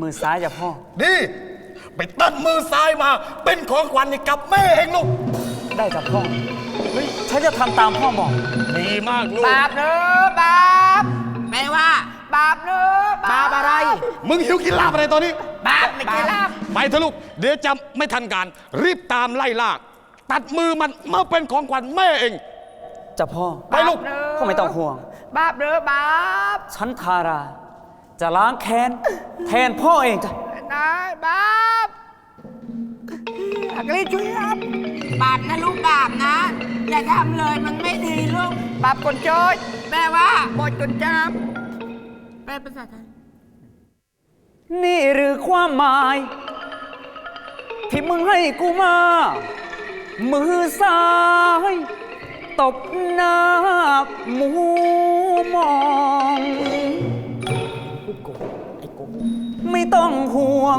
มือซ้ายจ้ะพ่อ นี่ ไปตัดมือซ้ายมา เป็นของขวัญให้กับแม่เองลูก ได้จ้ะพ่อ เฮ้ย ฉันจะทำตามพ่อบอก ดีมากลูก บาปเนอะบาปแม่ว่า บาปเนอะบาปอะไร มึงหิวกินลาบอะไรตอนนี้ บาปไม่ใช่ลาบไปเถอะลูก เดี๋ยวจะไม่ทันการ รีบตามไล่ล่า ตัดมือมันมาเป็นของขวัญแม่เองจ้ะพ่อ ไปลูกบาปเนอะพ่อไม่ต้องห่วง บาปเนอะบาปฉันทารา จะล้างแค้นแทนพ่อเองจ้ะนายบาปอักลีช่วยครับบาปนะลูกบาปนะอย่าทำเลยมันไม่ดีลูกบาปคนโจยแม่ว่าบทคนจามแปลภาษาไทยนี่หรือความหมาย ที่มึงให้กูมา มือซ้าย ตบหน้าหมูมอง ไม่ต้องห่วง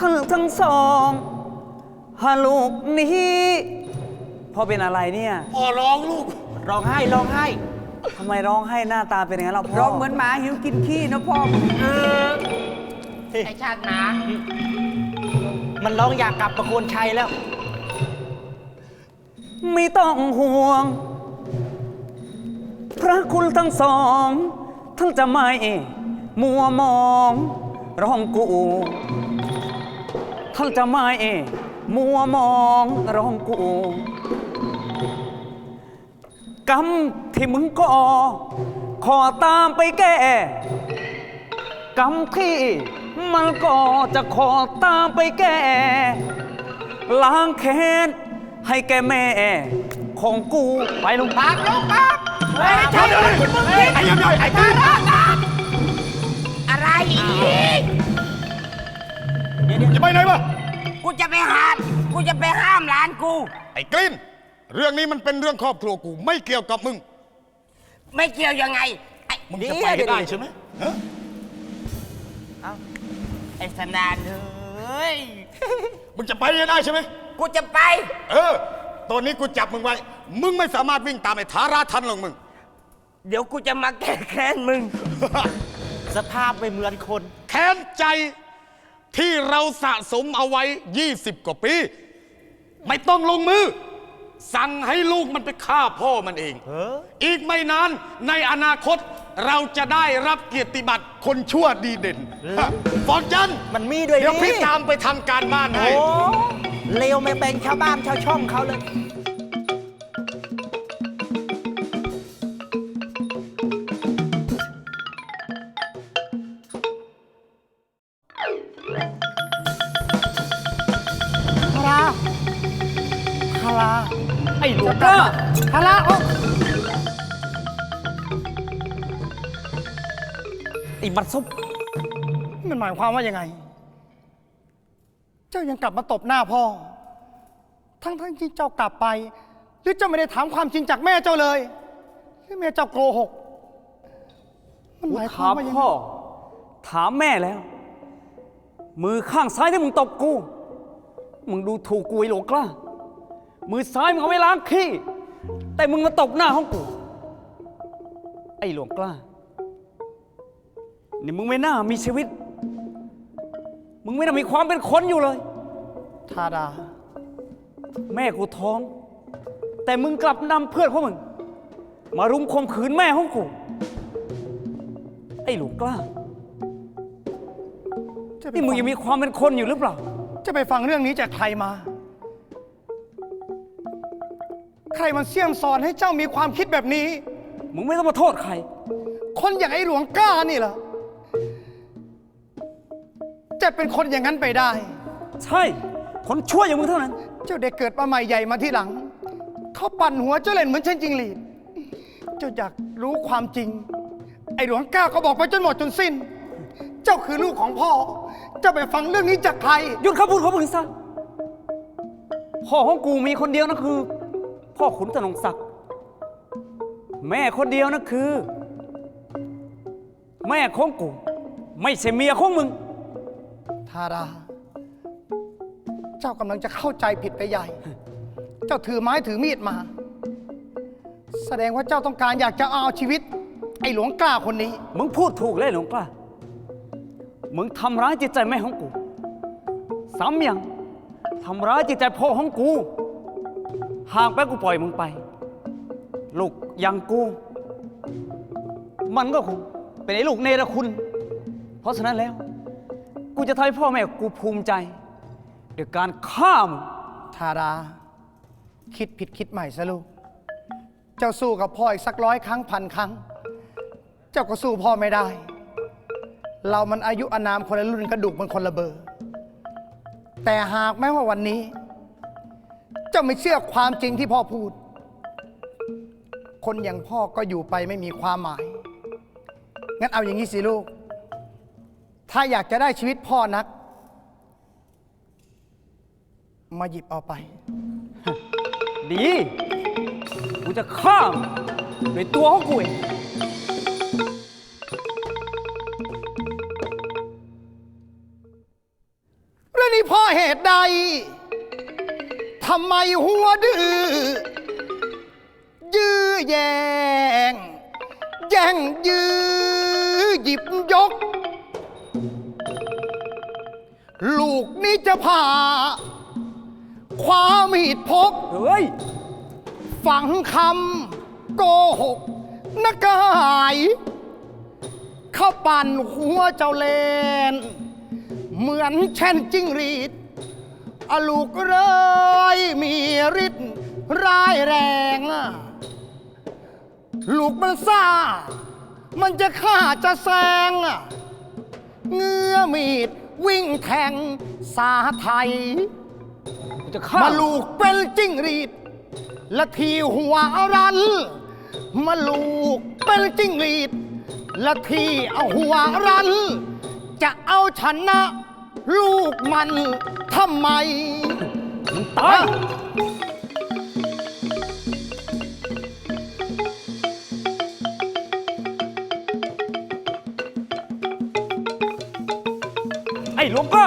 ทั้งทั้งสองฮาลูกนี้พ่อเป็นอะไรเนี่ย พ่อร้องลูก ร้องไห้ร้องไห้ทำไมร้องไห้หน้าตาเป็นอย่างนั้นเราพ่อร้องเหมือนหมาหิวกินขี้นะพ่อเออไอชาติหมามันร้องอยากกลับประโคนชัยแล้ว ไม่ต้องห่วง พระคุณทั้งสองทั้งจะไม่ มัวมองร้องกู ท่านจะไม่มัวมองร้องกูกรรมที่มึงก่อขอตามไปแก้กรรมที่มันก็จะขอตามไปแก้ล้างแค้นให้แกแม่ของกูไปลงบาปลูกบาปเฮ้ยใช่เลยมึงคิดไอ้ยังไงไอ้บา อะไรอีก จะไปไหนวะกูจะไปห้าม กูจะไปห้ามร้านกู ไอ้กลิ้นเรื่องนี้มันเป็นเรื่องครอบครัวกูไม่เกี่ยวกับมึง ไม่เกี่ยวยังไงไอ้มึงจะไปให้ได้ใช่ไหมฮะเอ้าไอ้สนานเอ้ย มึงจะไปให้ได้ใช่ไหมกูจะไป เออ ตอนนี้กูจับมึงไว้ มึงไม่สามารถวิ่งตามไอ้ทาราทันหรอกมึง เดี๋ยวกูจะมาแก้แค้นมึง สภาพไม่เหมือนคน แค้นใจที่เราสะสมเอาไว้ 20 กว่าปี ไม่ต้องลงมือ สั่งให้ลูกมันไปฆ่าพ่อมันเองอีกไม่นานในอนาคตเราจะได้รับเกียรติบัตรคนชั่วดีเด่นฟอนจันทร์มันมีด้วยเดี๋ยวนี่พี่ตามไปทำการบ้านให้ โอ้เลวไม่เป็นชาวบ้านชาวช่องเขาเลย ฮาราไอ้หลวงกล้าฮาราโอ้ไอ้บัตรซุปมันหมายความว่ายังไง เจ้ายังกลับมาตบหน้าพ่อ ทั้งทั้งที่เจ้ากลับไป หรือเจ้าไม่ได้ถามความจริงจากแม่เจ้าเลยหรือแม่เจ้าโกหก มันหมายควาถามมว่ายังไงพ่อ ถามแม่แล้ว มือข้างซ้ายที่มึงตบกู มึงดูถูกกูไอ้หลวงกล้า มือซ้ายมึงเอาไว้ล้างขี้ แต่มึงมาตบหน้าห้องกู ไอ้หลวงกล้า นี่มึงไม่น่ามีชีวิต มึงไม่น่ามีความเป็นคนอยู่เลย ทาดา แม่กูท้อง แต่มึงกลับนำเพื่อนของมึง มารุมข่มขืนแม่ของกู ไอ้หลวงกล้า จะไปนี่มึงฟัยังมีความเป็นคนอยู่หรือเปล่า จะไปฟังเรื่องนี้จากใครมา รมันเสี่ยมสอนให้เจ้ามีความคิดแบบนี้ มึงไม่ต้องมาโทษใคร คนอย่างไอ้หลวงกล้านี่เหรอจะเป็นคนอย่างนั้นไปได้ ใช่ คนชั่วอย่างมึงเท่านั้น เจ้าได้เกิดมาใหม่ใหญ่มาที่หลัง เขาปั่นหัวเจ้าเล่นเหมือนเช่นจริงหรีด เจ้าอยากรู้ความจริง ไอ้หลวงก้าวเขาบอกไปจนหมดจนสิ้น เจ้าคือลูกของพ่อ เจ้าไปฟังเรื่องนี้จากใคร หยุดคำพูดของมึงซะพ่อของกูมีคนเดียวนะคือ พ่อขุนธนงศักดิ์แม่คนเดียวนะคือ แม่ของกู ไม่ใช่เมียของมึง ทาดาเจ้ากำลังจะเข้าใจผิดไปใหญ่ เจ้าถือไม้ถือมีดมา แสดงว่าเจ้าต้องการอยากจะเอาชีวิต ไอ้หลวงกล้าคนนี้ มึงพูดถูกเลยหลวงกล้า มึงทำร้ายจิตใจแม่ของกูซ้ำยังทำร้ายจิตใจพ่อของกู หากแม่กูปล่อยมึงไป ลูกยังกู มันก็คงเป็นไอ้ลูกเนรคุณ เพราะฉะนั้นแล้ว กูจะทำให้พ่อแม่กูภูมิใจด้วยการฆ่ามึงทารา คิดผิดคิดใหม่ซะลูก เจ้าสู้กับพ่ออีกสักร้อยครั้งพันครั้ง เจ้าก็สู้พ่อไม่ได้ เรามันอายุอานามคนละรุ่นกระดูกมันคนละเบอร์ แต่หากแม้ว่าวันนี้ เจ้าไม่เชื่อความจริงที่พ่อพูด คนอย่างพ่อก็อยู่ไปไม่มีความหมาย งั้นเอาอย่างนี้สิลูก ถ้าอยากจะได้ชีวิตพ่อนัก มาหยิบเอาไป ดี กูจะฆ่ามึงด้วยตัวของกูเองแล้วนี่เพ่อเหตุใด ทำไมหัวดื้อยื้อแย่งแย่งยื้อหยิบยก ลูกนี่จะผ่าความมีดพก เฮ้ย ฝังคำโกหกนักกายเข้าปั่นหัวเจ้าเลน เหมือนเช่นจิ้งหรีด อะลูกเรยมีฤทธิ์ร้ายแรงอะลูกมันซ่า มันจะฆ่าจะแซงอะเงื้อมีดวิ่งแทงสาไทยกูจะฆ่ามามึงลูกเป็นจิ้งหรีด และทีหัวรัน มาลูกเป็นจิ้งหรีด และทีเอาหัวรัน จะเอาชนะ ลูกมันทำไมมึงตายไอ้หลวงพ่อ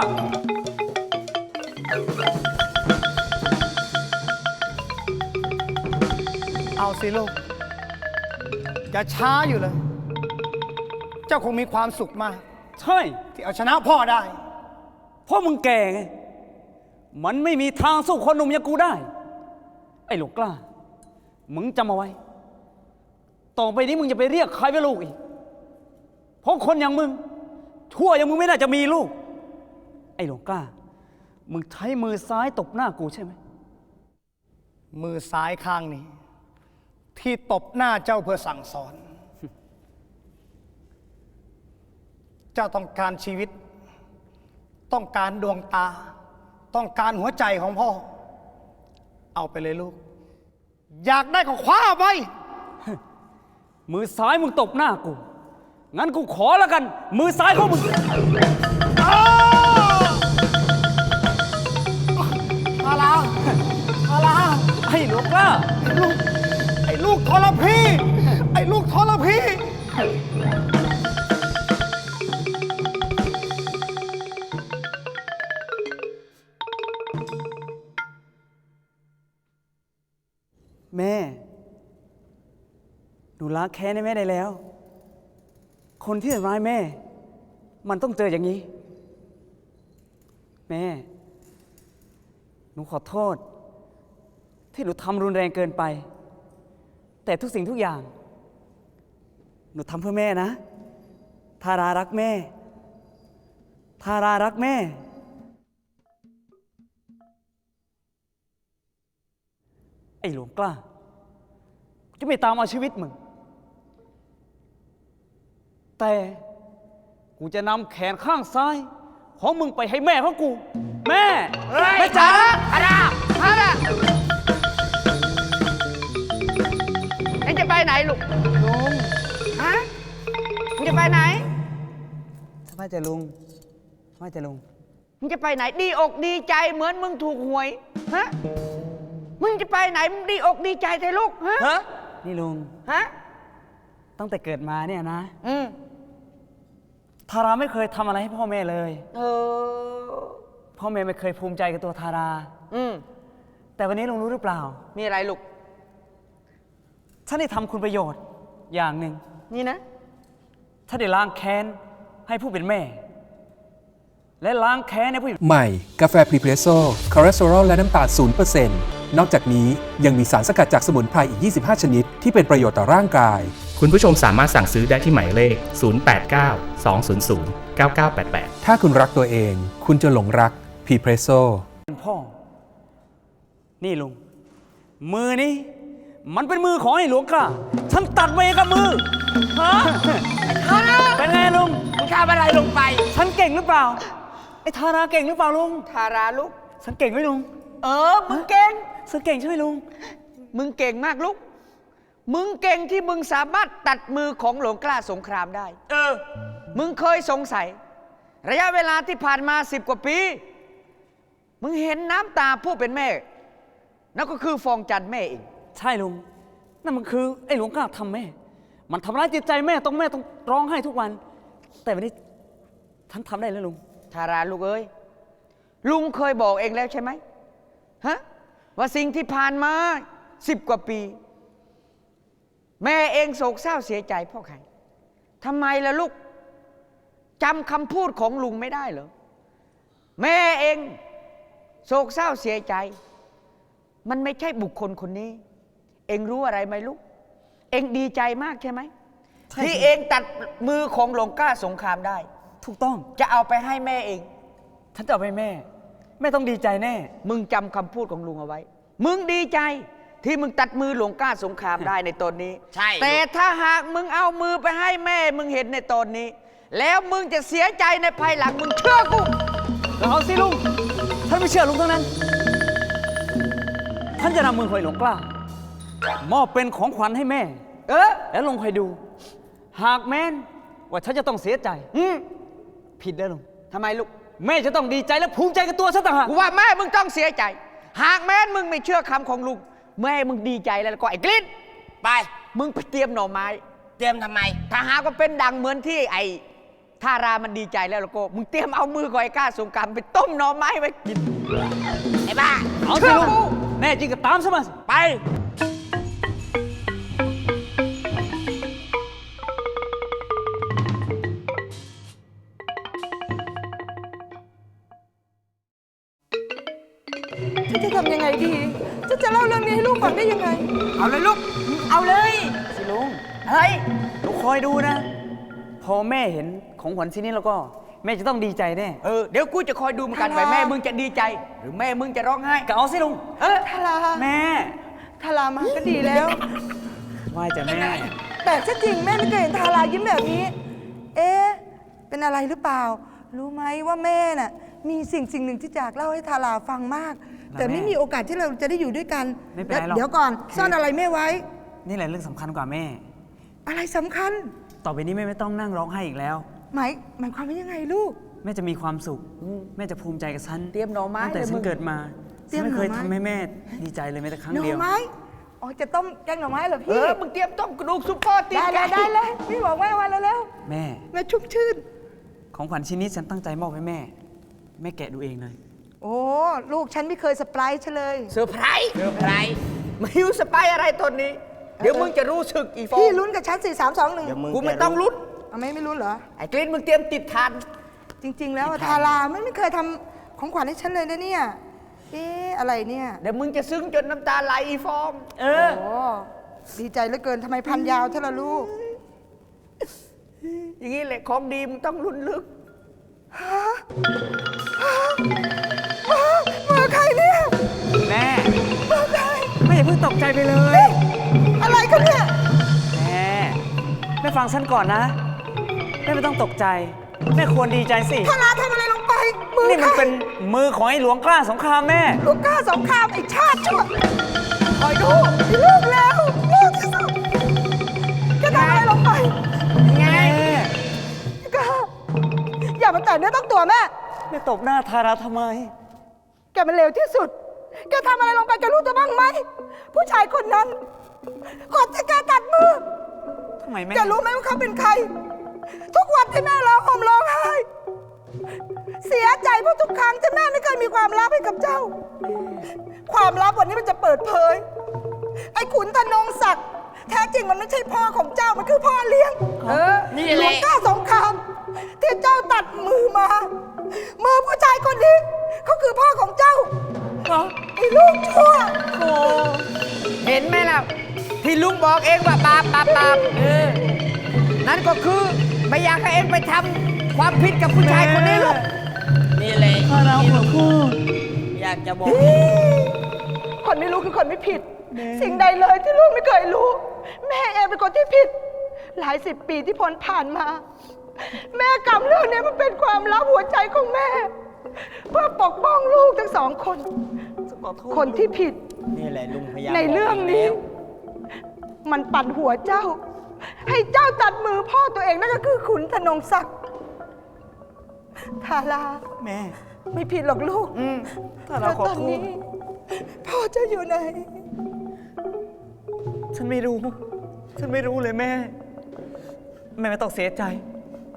เอาสิลูกอย่าช้าอยู่เลย เจ้าคงมีความสุขมาก ใช่ ที่เอาชนะพ่อได้ เพราะมึงแก่ไง มันไม่มีทางสู้คนหนุ่มอย่างกูได้ ไอ้หลวงกล้า มึงจำเอาไว้ ต่อไปนี้มึงจะไปเรียกใครว่าลูกอีก เพราะคนอย่างมึง ชั่วอย่างมึงไม่น่าจะมีลูก ไอ้หลวงกล้า มึงใช้มือซ้ายตบหน้ากูใช่ไหม มือซ้ายข้างนี้ ที่ตบหน้าเจ้าเพื่อสั่งสอน เจ้าต้องการชีวิต ต้องการดวงตา ต้องการหัวใจของพ่อ เอาไปเลยลูก อยากได้ก็คว้าไป มือซ้ายมึงตบหน้ากู งั้นกูขอแล้วกัน มือซ้ายของมึงมาลามาลาไอ้หลวงกล้าลูกไอ้ลูกทรพี ไอ้ลูกทรพีางแค้นให้แม่ได้แล้ว คนที่ทำร้ายแม่ มันต้องเจออย่างนี้ แม่ หนูขอโทษ ที่หนูทำรุนแรงเกินไป แต่ทุกสิ่งทุกอย่าง หนูทำเพื่อแม่นะ ทารารักแม่ ทารารักแม่ ไอ้หลวงกล้าจะไม่ตามเอาชีวิตมึง แต่ กูจะนำแขนข้างซ้าย ของมึงไปให้แม่ของกู แม่ แม่จ๋าอะไรอะไรเอ็งจะไปไหนลูกลุงฮะมึงจะไปไหนสบายใจลุงสบายใจลุง มึงจะไปไหน ดีอกดีใจเหมือนมึงถูกหวยฮะมึงจะไปไหนมึงดีอกดีใจเถอะลูกฮะฮะนี่ลุง ฮะตั้งแต่เกิดมาเนี่ยนะ อืม ทาราไม่เคยทำอะไรให้พ่อแม่เลย เออ พ่อแม่ไม่เคยภูมิใจกับตัวทารา อืม แต่วันนี้ลุงรู้หรือเปล่า มีอะไรลูก ฉันได้ทำคุณประโยชน์อย่างหนึ่งนี่นะ ฉันได้ล้างแค้นให้ผู้เป็นแม่ และล้างแค้นในผู้หญิงใหม่ กาแฟพรีเพรสโซ่คอเลสเตอรอลและน้ำตาล0%นนอกจากนี้ยังมีสารสกัดจากสมุนไพรอีก 25 ชนิด ที่เป็นประโยชน์ต่อร่างกาย คุณผู้ชมสามารถสั่งซื้อได้ที่หมายเลข 089 200 9988 ถ้าคุณรักตัวเอง คุณจะหลงรักพรีเพรสโซ่เป็นพ่อ นี่ลุง มือนี้ มันเป็นมือของไอ้หลวงกล้าฉันตัดมาเองกับมือฮะทาราเป็นไงลุงมึงทำอะไรลงไป ฉันเก่งหรือเปล่า ไอ้ทาราเก่งหรือเปล่าลุง ทาราลูก ฉันเก่งไหมลุง เออ มึงเก่ง ฉันเก่งใช่ไหมลุง มึงเก่งมากลูก มึงเก่งที่มึงสามารถตัดมือของหลวงกล้าสงครามได้ เออ มึงเคยสงสัย ระยะเวลาที่ผ่านมาสิบกว่าปี มึงเห็นน้ำตาผู้เป็นแม่ นั่นก็คือฟองจันทร์แม่เอง ใช่ลุง นั่นมันคือไอ้หลวงกล้าทำแม่ มันทำร้ายจิตใจแม่ต้องแม่ต้องร้องไห้ทุกวัน แต่วันนี้ฉันทำได้แล้วลุง ทาราลูกเอ้ย ลุงเคยบอกเองแล้วใช่ไหมฮะว่าสิ่งที่ผ่านมาสิบกว่าปี แม่เองโศกเศร้าเสียใจเพราะใครทำไมล่ะลูกจำคำพูดของลุงไม่ได้เหรอ แม่เองโศกเศร้าเสียใจ มันไม่ใช่บุคคลคนนี้ เองรู้อะไรไหมลูก เองดีใจมากใช่ไหมใช่ที่สิเองตัดมือของหลวงกล้าสงครามได้ ถูกต้อง จะเอาไปให้แม่เอง ฉันจะเอาไปให้แม่ แม่ต้องดีใจแน่ มึงจำคำพูดของลุงเอาไว้ มึงดีใจ ที่มึงตัดมือหลวงกล้าสงครามได้ในตอนนี้ ใช่ แต่ถ้าหากมึงเอามือไปให้แม่ มึงเห็นในตอนนี้ แล้วมึงจะเสียใจในภายหลังมึงเชื่อกูแล้วเอาสิลุงฉันไม่เชื่อลุงทั้งนั้นฉันจะนำมือหอยหลวงกล้ามอบเป็นของขวัญให้แม่ เออ แล้วลงคอยดู หากแม้นว่าฉันจะต้องเสียใจ อืมผิดแล้วลุงทำไมลูก แม่จะต้องดีใจและภูมิใจกับตัวฉันต่างหาก กูว่าแม่มึงต้องเสียใจ หากแม้นมึงไม่เชื่อคำของลุง แม่มึงดีใจแล้วก็ไอ้กลิ้นไป มึงไปเตรียมหน่อไม้ เตรียมทำไม ถ้าหากว่าเป็นดังเหมือนที่ไอ้ทารามันดีใจแล้วแล้วก็มึงเตรียมเอามือของไอ้กล้าสงครามไปต้มหน่อไม้ไว้กินไอ้บ้าเอาสิเชื่อลุงกูแน่จริงก็ตามซะมาสิไป ฉันจะทำยังไงดีฉันจะเล่าเรื่องนี้ให้ลูกฟังได้ยังไง เอาเลยลูก เอาเลยสิลุง เฮ้ยหนูคอยดูนะ พอแม่เห็นของขวัญชิ้นนี้แล้วก็ แม่จะต้องดีใจแน่เออเดี๋ยวกูจะคอยดูเหมือนกันทาราว่าแม่มึงจะดีใจ หรือแม่มึงจะร้องไห้ก็เอาสิลุง เออทาราแม่ทารามาก็ดีแล้ว ไหวจะแม่ แต่ที่จริงแม่ไม่เคยเห็นทารายิ้มแบบนี้ เอ๊ะ เป็นอะไรหรือเปล่า รู้ไหมว่าแม่น่ะ มีสิ่งสิ่งหนึ่งที่อยากเล่าให้ทาราฟังมาก แต่ไม่มีโอกาสที่เราจะได้อยู่ด้วยกันไม่เป็นไรหรอก เดี๋ยวก่อนซ่อนอะไรแม่ไว้ นี่แหละเรื่องสำคัญกว่าแม่ อะไรสำคัญ ต่อไปนี้แม่ไม่ต้องนั่งร้องไห้อีกแล้ว หมายหมายความว่ายังไงลูก แม่จะมีความสุข แม่จะภูมิใจกับฉันเตรียมหน่อไม้ตั้งแต่เลยฉัมึนง เกิดมาเตรีฉัยนมไม่เคยหน่อไม้ ทำให้แม่ดีใจเลยแม้แต่ครั้งหน่เดียวอไม้อ๋อจะต้มแกงหน่อไม้เหรอเอพี่อ มึงเตรียมต้มกระดูกซุปเปอร์ตีนได้เลยไก่ได้เลยพี่บอกแม่มาแล้วแม่ ๆแม่ชุ่มชื่นของขวัญชิ้นนี้ฉันตั้งใจมอบให้แม่ แม่แกะดูเองเลย โอ้ ลูกฉันไม่เคยสปรายฉันเลย เซอร์ไพรส์เซอร์ไพรส์ไม่รู้สไปอะไรตอนนี้ เดี๋ยวมึงจะรู้สึกอีฟอพี่งลุ้นกับฉันสี่สามสองหนึ่งกูไม่ต้องลุ้นเอาไม่ไม่ลุ้นเหรอ ไอ้กลิ้นมึงเตรียมติดทาน จริง ๆ แล้วอะทาราไม่ไม่เคยทำของขวัญให้ฉันเลยนะเนี่ย เอ๊ะอะไรเนี่ย เดี๋ยวมึงจะซึ้งจนน้ำตาไหลอีฟอง เออ โอ้ดีใจเหลือเกินทำไมพันยาวเท่าละลูก อย่างนี้แหละของดีมึงต้องลุ้นลึก ม่อย่าเพิ่งตกใจไปเลย อะไรกันเนี่ย แม่แม่ฟังฉันก่อนนะ แม่ไม่ต้องตกใจ แม่ควรดีใจสิ ทาราทำอะไรลงไป มือนี่ใคมันรเป็นมือของไอ้หลวงกล้าสงครามแม่ ลูกกล้าสงครามไอ้ชาติชั่วคอยดูลูกแล้วลูกที่สุดแกทำอะไรลงไป ไง กล้า อย่ามาแต่เนื้อต้องตัวแม่ แม่ตบหน้าทาราทำไม แกมันเลวที่สุด แกทำอะไรลงไปแกรู้ตัวบ้างไหม ผู้ชายคนนั้นก่อนที่แกตัดมือ ทำไมแม่แกรู้ไหมว่าเขาเป็นใคร ทุกวันที่แม่ร้องห่มร้องไห้เสียใจเพราะทุกครั้งที่แม่ไม่เคยมีความลับให้กับเจ้า ความลับวันนี้มันจะเปิดเผย ไอ้ขุนธนงศักดิ์แท้จริงมันไม่ใช่พ่อของเจ้ามันคือพ่อเลี้ยง เออนี่หลแหวงละกล้าสงครามที่เจ้าตัดมือมา มือผู้ชายคนนี้เขาคือพ่อของเจ้า ไอ้ลูกชั่วเห็นไหมล่ะ ที่ลุงบอกเองว่าบาปบาปบาปเออนั่นก็คือไม่อยากให้เองไปทำความผิดกับผู้ชายคนนี้ลูกนี่เลยที่ลูกอยากจะบอก คนไม่รู้คือคนไม่ผิด สิ่งใดเลยที่ลูกไม่เคยรู้ แม่เองเป็นคนที่ผิด หลายสิบปีที่พ้นผ่านมา แม่กำเรื่องนี้มันเป็นความลับหัวใจของแม่ เพื่อปกป้องลูกทั้งสองคนคนที่ผิดนี่แหละลุงพยายามในเรื่องนี้ บกมันปั่นหัวเจ้า ให้เจ้าตัดมือพ่อตัวเองนั่นก็คือขุนธนงศักดิ์ทาราแม่ ไม่ผิดหรอกลูกถ้าเราขอตอนโทษนี้พ่อเจะอยู่ไหน ฉันไม่รู้ ฉันไม่รู้เลยแม่ แม่ไม่ต้องเสียใจ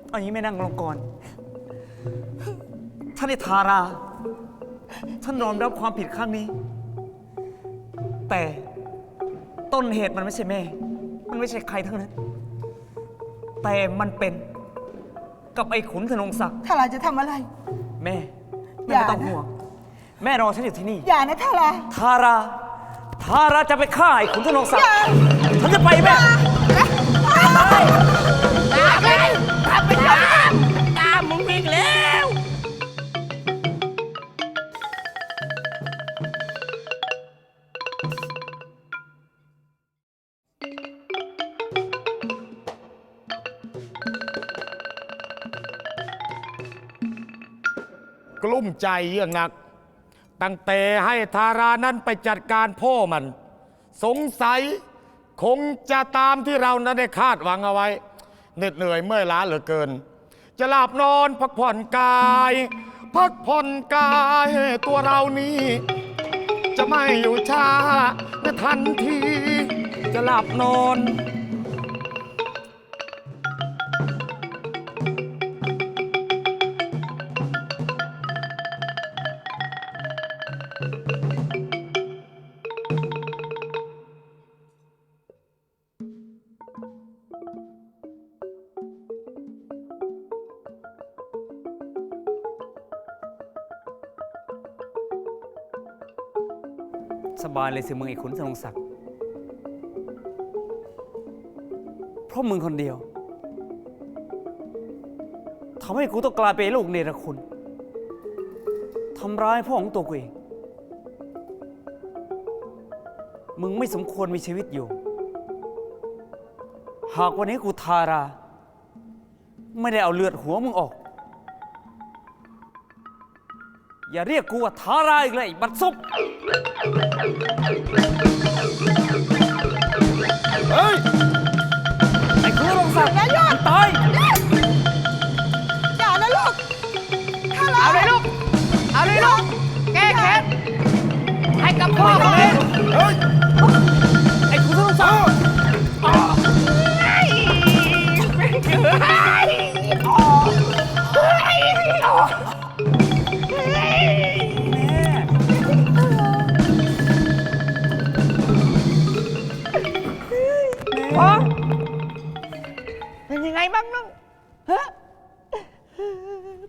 เอาอย่างนี้แม่นั่งลงก่อน ฉันในทารา ฉันยอมรับความผิดครั้งนี้ แต่ต้นเหตุมันไม่ใช่แม่ มันไม่ใช่ใครทั้งนั้น แต่มันเป็นกับไอ้ขุนธนงศักดิ์ทาราจะทำอะไร แม่ แม่อย่าไม่ต้องนะ ห่วง แม่รอฉันอยู่ที่นี่ อย่านะทารา ทารา ทาราจะไปฆ่าไอ้ขุนธนงศักดิ์ ฉันจะไปแม่ตา มใจเยื่องนัก ตั้งแต่ให้ทารานั้นไปจัดการพ่อมัน สงสัยคงจะตามที่เรานั้นได้คาดหวังเอาไว้ เหน็ดเหนื่อยเมื่อยล้าเหลือเกิน จะหลับนอนพักผ่อนกาย พักผ่อนกายตัวเรานี้ จะไม่อยู่ช้าในทันที จะหลับนอน สบายเลยสิมึงไอ้ขุนธนงศักดิ์เพราะมึงคนเดียวทำให้กูต้องกลายเป็นลูกเนรคุณทำร้ายพ่อของตัวกูเอง มึงไม่สมควรมีชีวิตอยู่ หากวันนี้กูทารา ไม่ได้เอาเลือดหัวมึงออก อย่าเรียกกูว่าทาราอีกเลยบัดซุบ Thank you.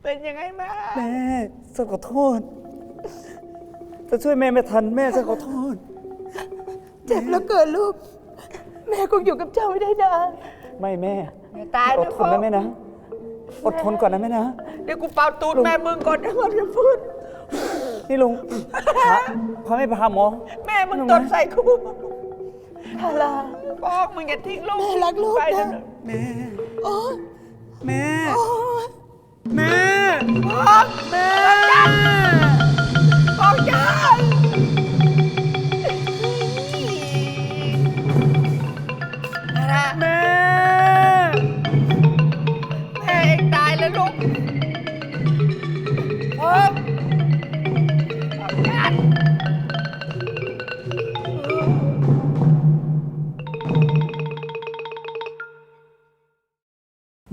เป็นยังไงบ้างแม่ฉันขอโทษจะช่วยแม่ไม่ทันแม่ฉันขอโทษ เจ็บแล้วเกินลูก แม่คงอยู่กับเจ้าไม่ได้นานไม่แม่อย่าตายอนะดทพ่อนนะแม่นะ อดทนก่อนนะแม่นะ เดี๋ยวกูเป่าตูดแม่มึงก่อนนะก่อนจะพูด นี่ลุงพาพาแม่ไปหาหมอ แม่มึงตดใส่กูทาราพ่อมึงอย่าทิ้งลูกแม่รักลูกไปนะแม่ โอ้ยแม่โอ้ยแม่ พ่อแม่